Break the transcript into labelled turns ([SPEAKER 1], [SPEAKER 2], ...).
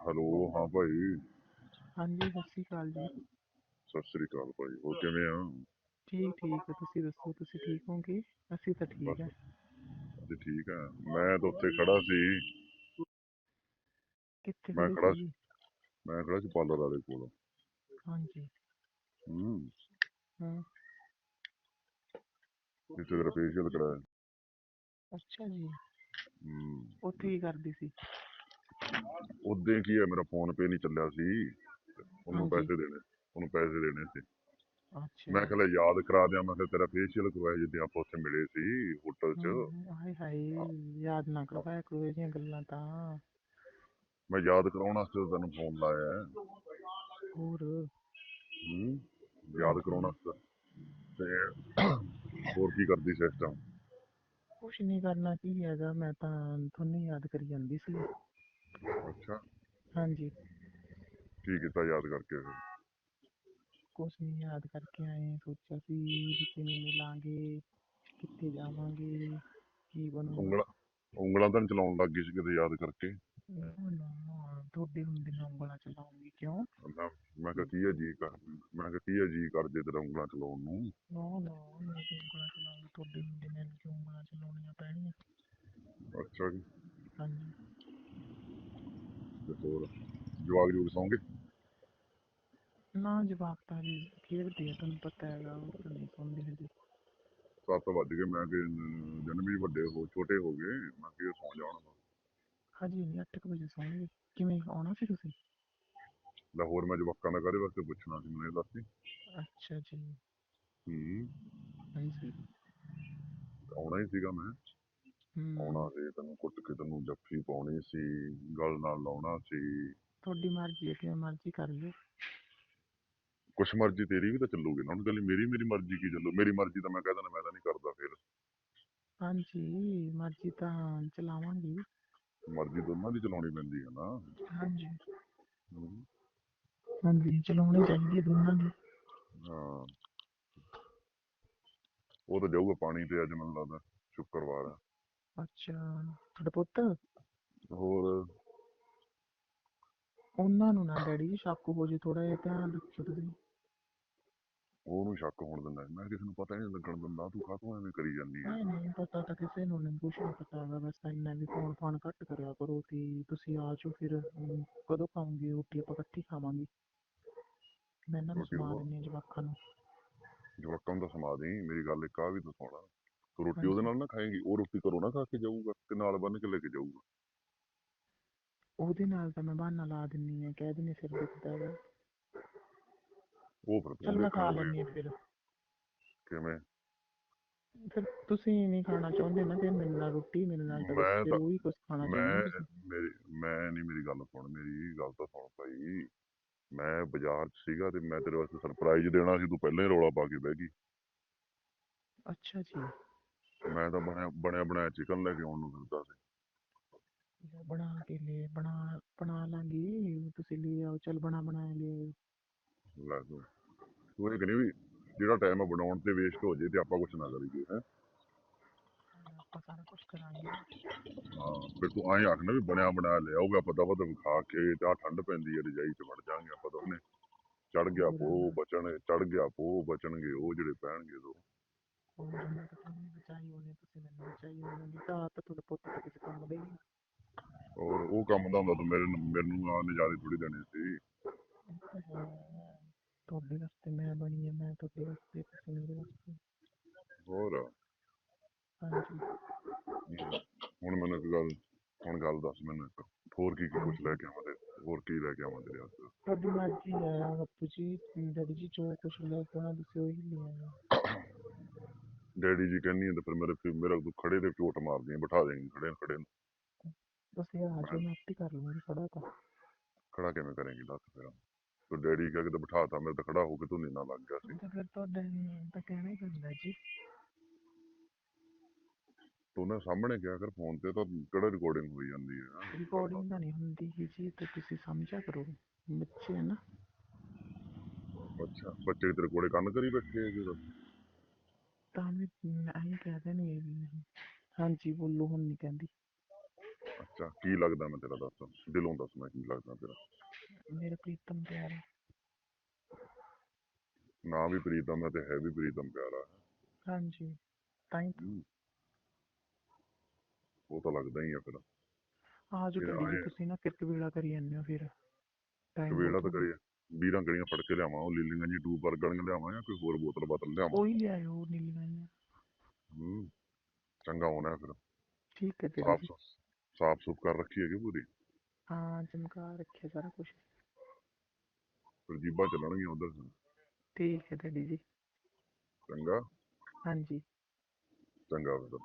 [SPEAKER 1] Hello ਹਾਂ ਭਾਈ।
[SPEAKER 2] ਹਾਂਜੀ ਸਤਿ ਸ਼੍ਰੀ ਅਕਾਲ ਜੀ।
[SPEAKER 1] ਸਤਿ ਸ੍ਰੀ ਅਕਾਲ ਭਾਈ ਹੋਰ ਕਿਵੇਂ ਆ?
[SPEAKER 2] ਠੀਕ ਠੀਕ ਹੈ ਤੁਸੀਂ ਦੱਸੋ ਤੁਸੀਂ ਠੀਕ ਹੋਗੇ? ਅਸੀਂ ਤਾਂ ਠੀਕ
[SPEAKER 1] ਬਸ
[SPEAKER 2] ਹੈ।
[SPEAKER 1] ਜੀ ਠੀਕ ਆ ਮੈਂ ਤਾਂ ਉੱਥੇ ਖੜਾ ਸੀ।
[SPEAKER 2] ਕਿੱਥੇ
[SPEAKER 1] ਮੈਂ
[SPEAKER 2] ਖੜੇ
[SPEAKER 1] ਖੜਾ
[SPEAKER 2] ਸੀ?
[SPEAKER 1] ਮੈਂ ਖੜਾ ਸੀ ਪਾਰਲਰ ਵਾਲੇ ਕੋਲ।
[SPEAKER 2] ਹਾਂਜੀ।
[SPEAKER 1] ਹੂੰ।
[SPEAKER 2] ਹਾਂ।
[SPEAKER 1] ਜਿੱਥੇ ਤੇਰਾ ਫੇਸ਼ੀਅਲ ਕਰਾਇਆ।
[SPEAKER 2] ਅੱਛਾ ਜੀ।
[SPEAKER 1] ਹੂੰ।
[SPEAKER 2] ਉੱਥੇ ਕੀ ਕਰਦੀ ਸੀ?
[SPEAKER 1] ਉਦੋਂ ਕੀ ਹੈ ਮੇਰਾ ਫੋਨ ਪੇ ਨਹੀਂ ਚੱਲਿਆ ਸੀ ਉਹਨੂੰ
[SPEAKER 2] ਹਾਂਜੀ।
[SPEAKER 1] ਪੈਸੇ ਦੇਣੇ ਉਹਨੂੰ ਪੈਸੇ ਦੇਣੇ ਸੀ।
[SPEAKER 2] ਅੱਛਾ।
[SPEAKER 1] ਮੈਂ ਕਿਹਾ ਲੈ ਯਾਦ ਕਰਾ ਦਿਆਂ ਮੈਂ ਕਿਹਾ ਤੇਰਾ ਫੇਸ਼ੀਅਲ ਕਰਵਾਇਆ ਜਿੱਦੇ ਆਪਾਂ ਉੱਥੇ ਮਿਲੇ ਸੀ ਹੋਟਲ 'ਚ।
[SPEAKER 2] ਹਮ, ਹਾਏ ਹਾਏ ਯਾਦ ਨਾ ਕਰਵਾਇਆ ਕਰੋ ਇਹਦੀਆਂ ਗੱਲਾਂ ਤਾਂ।
[SPEAKER 1] ਮੈਂ ਯਾਦ ਕਰਾਉਣ ਵਾਸਤੇ ਤਾਂ ਤੈਨੂੰ ਫੋਨ ਲਾਇਆ ਹੈ।
[SPEAKER 2] ਹੋਰ?
[SPEAKER 1] ਹੂੰ ਯਾਦ ਕਰਾਉਣ ਵਾਸਤੇ। ਤੇ ਹੋਰ ਕੀ ਕਰਦੀ ਸੀ ਇਸ ਟਾਈਮ
[SPEAKER 2] ਕੁਛ ਨਹੀਂ ਕਰਨਾ ਕੀ ਹੈਗਾ? ਮੈਂ ਤਾਂ ਤੁਹਾਨੂੰ ਯਾਦ ਕਰੀ ਜਾਂਦੀ ਸੀ।
[SPEAKER 1] ਅੱਛਾ।
[SPEAKER 2] ਹਾਂਜੀ।
[SPEAKER 1] ਕੀ ਕੀਤਾ ਯਾਦ ਕਰਕੇ ਫਿਰ।
[SPEAKER 2] ਕੁਛ ਨਹੀਂ ਯਾਦ ਕਰਕੇ ਆਏ ਸੋਚਿਆ ਸੀ ਵੀ ਕਿਵੇਂ ਮਿਲਾਂਗੇ ਕਿੱਥੇ ਜਾਵਾਂਗੇ ਕੀ ਬਣੂਗਾ।
[SPEAKER 1] ਉਂਗਲਾਂ ਉਂਗਲਾਂ ਤਾਂ ਨੀ ਚਲਾਉਣ ਲੱਗ ਗਈ ਸੀ ਕਿਤੇ ਯਾਦ ਕਰਕੇ।
[SPEAKER 2] ਨਾ ਨਾ ਤੁਹਾਡੇ ਹੁੰਦੇ ਨੇ ਉਂਗਲਾਂ ਚਲਾਉਂਗੀ ਕਿਉਂ?
[SPEAKER 1] ਮੈਂ ਮੈਂ ਕਿਹਾ ਕੀ ਹੈ ਜੀ ਕਰ ਮੈਂ ਕਿਹਾ ਕੀ ਹੈ ਜੀ ਕਰਦੇ ਤੇਰਾ ਉਂਗਲਾਂ ਚਲਾਉਣ ਨੂੰ?
[SPEAKER 2] ਨਾ ਨਾ ਮੈਂ ਕਿਉਂ ਉਂਗਲਾਂ ਚਲਾਉਂਗੀ ਤੁਹਾਡੇ ਹੁੰਦੇ ਨੇ ਕਿਉਂ ਉਂਗਲਾਂ ਚਲਾਉਣੀਆਂ ਪੈਣੀਆਂ?
[SPEAKER 1] ਅੱਛਾ ਜੀ।
[SPEAKER 2] ਹਾਂਜੀ।
[SPEAKER 1] ਤੇ ਹੋਰ ਜਵਾਗ ਜੂਗ ਸੌਂਗੇ।
[SPEAKER 2] ਨਾ ਜਵਾਕ ਤਾਂ ਜੀ ਖੇਡਦੇ ਆ ਤੁਹਾਨੂੰ ਪਤਾ ਹੈਗਾ ਉਹ ਨਹੀਂ ਸੌਂਦੇ ਹਜੇ।
[SPEAKER 1] ਸੱਤ ਵੱਜ ਗਏ ਮੈਂ ਕਿ ਜਨਮ ਵੀ ਵੱਡੇ ਹੋ ਛੋਟੇ ਹੋ ਗਏ ਮੈਂ ਕਿ ਸੌਂ ਜਾਣ
[SPEAKER 2] ਹਜੇ ਨਹੀਂ 8 ਵਜੇ ਸੌਣਗੇ ਕਿਵੇਂ ਆਉਣਾ ਸੀ ਤੁਸੀਂ?
[SPEAKER 1] ਲੈ ਹੋਰ ਮੈਂ ਜਵਾਕਾਂ ਦਾ ਕਾਹਦੇ ਵਾਸਤੇ ਪੁੱਛਣਾ ਸੀ ਮੈਨੂੰ ਇਹ ਦੱਸ
[SPEAKER 2] ਅੱਛਾ ਜੀ।
[SPEAKER 1] ਹੂੰ।
[SPEAKER 2] ਹਾਂਜੀ
[SPEAKER 1] ਆਉਣਾ ਹੀ ਸੀਗਾ ਮੈਂ। ਆਉਣਾ ਸੀ ਤੈਨੂੰ ਕੁੱਟ ਕੇ ਤੈਨੂੰ ਜੱਫੀ ਪਾਉਣੀ ਸੀ ਗਲ ਨਾਲ ਲਾਉਣਾ ਸੀ।
[SPEAKER 2] ਤੁਹਾਡੀ ਮਰਜ਼ੀ ਹੈ ਕਿਵੇਂ ਮਰਜ਼ੀ ਕਰ ਲਿਓ।
[SPEAKER 1] ਕੁਛ ਮਰਜ਼ੀ ਤੇਰੀ ਵੀ ਤਾਂ ਚੱਲੂਗੀ ਨਾ ਹੁਣ ਗੱਲ ਮੇਰੀ ਮੇਰੀ ਮਰਜ਼ੀ ਕੀ ਚੱਲੂ? ਮੇਰੀ ਮਰਜ਼ੀ ਤਾਂ ਮੈਂ ਕਹਿ ਦਿੰਦਾ ਮੈਂ ਤਾਂ ਨਹੀਂ ਕਰਦਾ ਫਿਰ।
[SPEAKER 2] ਹਾਂਜੀ ਮਰਜ਼ੀ ਤਾਂ ਚਲਾਵਾਂਗੀ।
[SPEAKER 1] ਮਰਜ਼ੀ ਦੋਨਾਂ ਦੀ ਚਲਾਉਣੀ ਪੈਂਦੀ ਹੈ ਨਾ।
[SPEAKER 2] ਹਾਂਜੀ। ਹਾਂਜੀ ਚਲਾਉਣੀ ਚਾਹੀਦੀ ਹੈ ਦੋਨਾਂ ਦੀ।
[SPEAKER 1] ਹਾਂ। ਉਹ ਤਾਂ ਜਾਊਗਾ ਪਾਣੀ ਤੇ ਅੱਜ ਮੈਨੂੰ ਲੱਗਦਾ ਸ਼ੁੱਕਰਵਾਰ ਹੈ।
[SPEAKER 2] ਅੱਛਾ ਤੁਹਾਡਾ ਪੁੱਤ?
[SPEAKER 1] ਹੋਰ?
[SPEAKER 2] ਉਹਨਾਂ ਨੂੰ ਨਾ ਡੈਡੀ ਜੀ ਸ਼ੱਕ ਹੋ ਜੇ ਥੋੜਾ ਜਿਹਾ ਧਿਆਨ ਰੱਖਿਓ ਤੁਸੀਂ।
[SPEAKER 1] ਉਹਨੂੰ ਸ਼ੱਕ ਹੋਣ ਦਿੰਦਾ ਮੈਂ ਕਿਸੇ ਨੂੰ ਪਤਾ ਹੀ ਨਹੀਂ ਲੱਗਣ ਦਿੰਦਾ ਤੂੰ ਕਾਹਤੋਂ ਐਵੇਂ ਕਰੀ ਜਾਂਦੀ ਹੈ
[SPEAKER 2] ਨਹੀਂ ਨਹੀਂ ਪਤਾ ਤਾਂ ਕਿਸੇ ਨੂੰ ਨਹੀਂ ਕੁਛ ਨਹੀਂ ਪਤਾ ਹੈਗਾ ਬਸ ਇੰਨਾ ਵੀ ਫੋਨ ਫਾਨ ਘੱਟ ਕਰਿਆ ਕਰੋ ਤੇ ਤੁਸੀਂ ਆ ਜਾਓ ਫਿਰ ਅਮ, ਕਦੋਂ ਖਾਓਗੇ? ਰੋਟੀ ਆਪਾਂ ਇਕੱਠੀ ਖਾਵਾਂਗੇ। ਮੈਂ ਇਹਨਾਂ ਨੂੰ
[SPEAKER 1] ਰੋਟੀ
[SPEAKER 2] ਸਮਾ
[SPEAKER 1] ਉਹ-
[SPEAKER 2] ਦਿੰਦੀ ਹਾਂ ਜਵਾਕਾਂ ਨੂੰ।
[SPEAKER 1] ਜਵਾਕਾਂ ਨੂੰ ਤਾਂ ਸਮਾ ਦੇਈਂ ਮੇਰੀ ਗੱਲ ਇੱਕ ਆ ਵੀ ਤਾਂ ਸੁਣਾ। ਰੋਟੀ। ਉਹਦੇ ਨਾਲ ਨਾ ਖਾਏਂਗੀ ਉਹ ਰੋਟੀ ਘਰੋਂ ਨਾ ਖਾ ਕੇ ਜਾਊਗਾ ਤੇ ਨਾਲ ਬੰਨ ਕੇ ਲੈ ਕੇ ਜਾਊਗਾ।
[SPEAKER 2] ਉਹਦੇ ਨਾਲ ਤਾਂ ਮੈਂ ਬਹਾਨਾ ਲਾ ਦਿੰਨੀ ਆ ਕਹਿ ਦਿੰਨੀ ਸਿਰ ਦੁਖਦਾ ਹੈਗਾ
[SPEAKER 1] ਉਹ ਫਿਰ
[SPEAKER 2] ਚੱਲ ਮੈਂ ਖਾ ਲੈਂਦੀ ਹਾਂ ਫਿਰ।
[SPEAKER 1] ਕਿਵੇਂ?
[SPEAKER 2] ਫਿਰ ਤੁਸੀਂ ਨਹੀਂ ਖਾਣਾ ਚਾਹੁੰਦੇ ਨਾ ਫਿਰ ਮੇਰੇ ਨਾਲ ਰੋਟੀ ਮੇਰੇ ਨਾਲ ਤਾਂ
[SPEAKER 1] ਮੈਂ
[SPEAKER 2] ਫਿਰ
[SPEAKER 1] ਤਾਂ-
[SPEAKER 2] ਉਹੀ ਕੁਝ ਖਾਣਾ ਚਾਹੁੰਦੇ
[SPEAKER 1] ਮੈਂ
[SPEAKER 2] ਹੋ
[SPEAKER 1] ਮੇਰੀ ਮੈਂ ਨਹੀਂ ਮੇਰੀ ਗੱਲ ਸੁਣ ਮੇਰੀ ਗੱਲ ਤਾਂ ਸੁਣ ਭਾਈ। ਮੈਂ ਬਾਜ਼ਾਰ 'ਚ ਸੀਗਾ ਤੇ ਮੈਂ ਤੇਰੇ ਵਾਸਤੇ ਸਰਪ੍ਰਾਈਜ਼ ਦੇਣਾ ਸੀ ਤੂੰ ਪਹਿਲਾਂ ਹੀ ਰੌਲਾ ਪਾ ਕੇ ਬਹਿ ਗਈ।
[SPEAKER 2] ਅੱਛਾ ਜੀ।
[SPEAKER 1] ਮੈਂ ਤਾਂ ਬਣਿਆ ਬਣਿਆ ਬਣਾਇਆ ਚਿਕਨ ਲੈ ਕੇ ਆਉਣ ਨੂੰ ਫਿਰਦਾ ਸੀ
[SPEAKER 2] ਲੈ ਬਣਾ ਕੇ ਲੈ ਬਣਾ ਬਣਾ ਲਾਂਗੀ ਤੁਸੀਂ ਲੈ ਆਓ ਚੱਲ ਬਣਾ ਬਣਾਇਆ ਲੈ ਆਓ
[SPEAKER 1] ਲੈ ਤੂੰ ਤੂੰ ਇਹ ਕਹਿੰਦੀ ਵੀ ਜਿਹੜਾ ਟਾਈਮ ਬਣਾਉਣ ਤੇ ਵੇਸਟ ਹੋ ਜੇ ਤੇ ਆਪਾਂ ਕੁਛ ਨਾ ਕਰੀਏ ਹੈ।
[SPEAKER 2] ਆਪਾਂ ਸਾਰਾ ਕੁਝ ਕਰਾਂਗੇ।
[SPEAKER 1] ਹਾਂ ਫਿਰ ਤੂੰ ਐਂ ਆਖਣਾ ਵੀ ਬਣਿਆ ਬਣਾਇਆ ਲੈ ਆਓਗੇ ਆਪਾਂ ਦਵਾ ਦਵ ਖਾ ਕੇ ਤੇ ਠੰਡ ਪੈਂਦੀ ਹੈ ਰਜਾਈ 'ਚ ਵੜ ਜਾਾਂਗੇ ਆਪਾਂ ਦੋਨੇ ਚੜ ਗਿਆ ਪੋ ਬਚਣ ਚੜ ਗਿਆ ਪੋ ਬਚਣਗੇ ਉਹ ਜਿਹੜੇ ਪੈਣਗੇ ਦੋ।
[SPEAKER 2] ਹੋਰ ਮੈਂ ਤਾਂ ਤੁਹਾਨੂੰ ਬਚਾਈ ਹੋਣੀ ਤੁਸੀਂ ਮੈਨੂੰ ਬਚਾਈ ਹੋਣੀ ਤਾਂ ਤਾਂ ਤੁਹਾਡਾ ਪੁੱਤ ਤਾਂ ਕਿਸੇ ਕੰਮ ਦਾ ਹੀ ਨਹੀਂ
[SPEAKER 1] ਔਰ ਉਹ ਕੰਮ ਦਾ ਹੁੰਦਾ ਤੂੰ ਮੇਰੇ ਨੂੰ- ਮੈਨੂੰ ਆ ਨਜ਼ਾਰੇ ਥੋੜੀ ਦੇਣੇ ਸੀ
[SPEAKER 2] ਤੁਹਾਡੇ ਵਾਸਤੇ ਮੈਂ ਬਣੀ ਹਾਂ ਮੈਂ ਤੁਹਾਡੇ ਵਾਸਤੇ ਤੁਸੀਂ ਮੇਰੇ ਵਾਸਤੇ
[SPEAKER 1] ਹੋਰ
[SPEAKER 2] ਹਾਂਜੀ
[SPEAKER 1] ਹੁਣ ਮੈਨੂੰ ਇੱਕ ਗੱਲ ਹੁਣ ਗੱਲ ਦੱਸ ਮੈਨੂੰ ਇੱਕ ਹੋਰ ਕੀ ਕੀ ਕੁਛ ਲੈ ਕੇ ਆਵਾਂ ਤੇ ਹੋਰ ਕੀ ਲੈ ਕੇ ਆਵਾਂ ਤੇਰੇ ਵਾਸਤੇ
[SPEAKER 2] ਤੁਹਾਡੀ ਮਰਜ਼ੀ ਹੈ ਬੱਪੂ ਜੀ ਡੈਡੀ ਜੀ ਜੋ ਕੁਛ ਲੈ ਕੇ ਆਉਣਾ ਤੁਸੀਂ ਉਹੀ ਲੈ ਆਇਓ
[SPEAKER 1] ਡੈਡੀ ਜੀ ਕਹਿੰਦੀ ਆ ਤੇ ਫਿਰ ਮੇਰੇ ਫਿਰ ਮੇਰਾ ਤੂੰ ਖੜੇ ਤੇ ਝੋਟ ਮਾਰਦੀ ਆ, ਬਿਠਾ ਦੇਂਗੀ ਖੜੇ ਨੂੰ ਖੜੇ ਨੂੰ।
[SPEAKER 2] ਤੁਸੀਂ ਆ ਜਾਓ ਮੈਂ ਆਪੇ ਕਰ ਲੂੰਗੀ ਖੜਾ ਤਾਂ।
[SPEAKER 1] ਖੜਾ ਕਿਵੇਂ ਕਰੇਂਗੀ ਦੱਸ ਫਿਰ। ਤੂੰ ਡੈਡੀ ਕਹਿ ਕੇ ਤੇ ਬਿਠਾਤਾ ਮੇਰੇ ਤਾਂ ਖੜਾ ਹੋ ਕੇ ਤੂੰ ਨਾ ਲੱਗ ਗਿਆ ਸੀ।
[SPEAKER 2] ਤਾਂ ਫਿਰ ਤੁਹਾਡੇ ਤਾਂ ਕਹਿਣਾ ਹੀ ਪੈਂਦਾ ਜੀ।
[SPEAKER 1] ਤੂੰ ਨਾ ਸਾਹਮਣੇ ਕਿਹਾ ਕਰ ਫੋਨ ਤੇ ਤਾਂ ਕਿਹੜਾ ਰਿਕਾਰਡਿੰਗ ਹੋਈ ਜਾਂਦੀ ਹੈ
[SPEAKER 2] ਰਿਕਾਰਡਿੰਗ ਤਾਂ ਨਹੀਂ ਹੁੰਦੀ ਗੀ ਜੀ ਤੇ ਤੁਸੀਂ ਸਮਝਿਆ ਕਰੋ ਬੱਚੇ ਹੈ ਨਾ।
[SPEAKER 1] ਅੱਛਾ ਬੱਚੇ ਤੇਰੇ ਕੋਲੇ ਕੰਨ ਕਰੀ ਬੈਠੇ ਆ ਜਦੋਂ
[SPEAKER 2] ਤਾਂ ਵੀ ਮੈਂ ਆਹੀ ਕਹਿ ਦੇਣੀ ਵੀ ਹਾਂਜੀ ਬੋਲੂ ਹੁਣ ਨਹੀਂ ਕਹਿੰਦੀ।
[SPEAKER 1] ਅੱਛਾ ਕੀ ਲੱਗਦਾ ਮੈਂ ਤੇਰਾ ਦੱਸ? ਦਿਲੋਂ ਦੱਸ ਮੈਂ ਕੀ ਲੱਗਦਾ ਤੇਰਾ।
[SPEAKER 2] ਮੇਰਾ ਪ੍ਰੀਤਮ ਪਿਆਰਾ।
[SPEAKER 1] ਨਾ ਵੀ ਪ੍ਰੀਤਮ ਹੈ ਤੇ ਹੈ ਵੀ ਪ੍ਰੀਤਮ ਪਿਆਰਾ
[SPEAKER 2] ਹਾਂਜੀ ਤਾਂ ਹੀ
[SPEAKER 1] ਹਮ। ਉਹ ਤਾਂ ਲੱਗਦਾ ਹੀ ਆ ਫਿਰ।
[SPEAKER 2] ਆਜੋ
[SPEAKER 1] ਫਿਰ ਆਏ।
[SPEAKER 2] ਤੁਸੀਂ ਨਾ ਕਿਰਕ ਵੇਲਾ ਕਰੀ ਜਾਂਦੇ ਹੋ ਫਿਰ। Time
[SPEAKER 1] ਹੋ ਵੇੜਾ ਤਾਂ ਗਿਆ। ਕਰਿਆ 20 ਗੜੀਆਂ ਫੜ ਕੇ ਲਿਆਵਾਂ ਉਹ ਲੀਲੀਆਂ ਜੀ ਟੂ ਬਰਗਰ ਲਿਆਵਾਂ ਜਾਂ ਕੋਈ ਹੋਰ ਬੋਤਲ ਬਾਤਲ ਲਿਆਵਾਂ?
[SPEAKER 2] ਉਹੀ ਲਿਆਇਓ ਨੀਲੀਆਂ ਜੀ
[SPEAKER 1] ਹੂੰ ਚੰਗਾ ਹੋਣਾ ਫਿਰ।
[SPEAKER 2] ਠੀਕ ਹੈ ਤੇ
[SPEAKER 1] ਸਾਫ਼ ਸਾਫ਼ ਸੁਫ ਕਰ ਰੱਖੀ ਹੈਗੀ ਪੂਰੀ?
[SPEAKER 2] ਹਾਂ ਚਮਕਾ ਰੱਖਿਆ ਸਾਰਾ ਕੁਝ
[SPEAKER 1] ਫਿਰ ਜੀਬਾਂ ਚੱਲਣਗੀਆਂ ਉਧਰ
[SPEAKER 2] ਠੀਕ ਹੈ ਡੈਡੀ ਜੀ।
[SPEAKER 1] ਚੰਗਾ।
[SPEAKER 2] ਹਾਂਜੀ।
[SPEAKER 1] ਚੰਗਾ ਫਿਰ।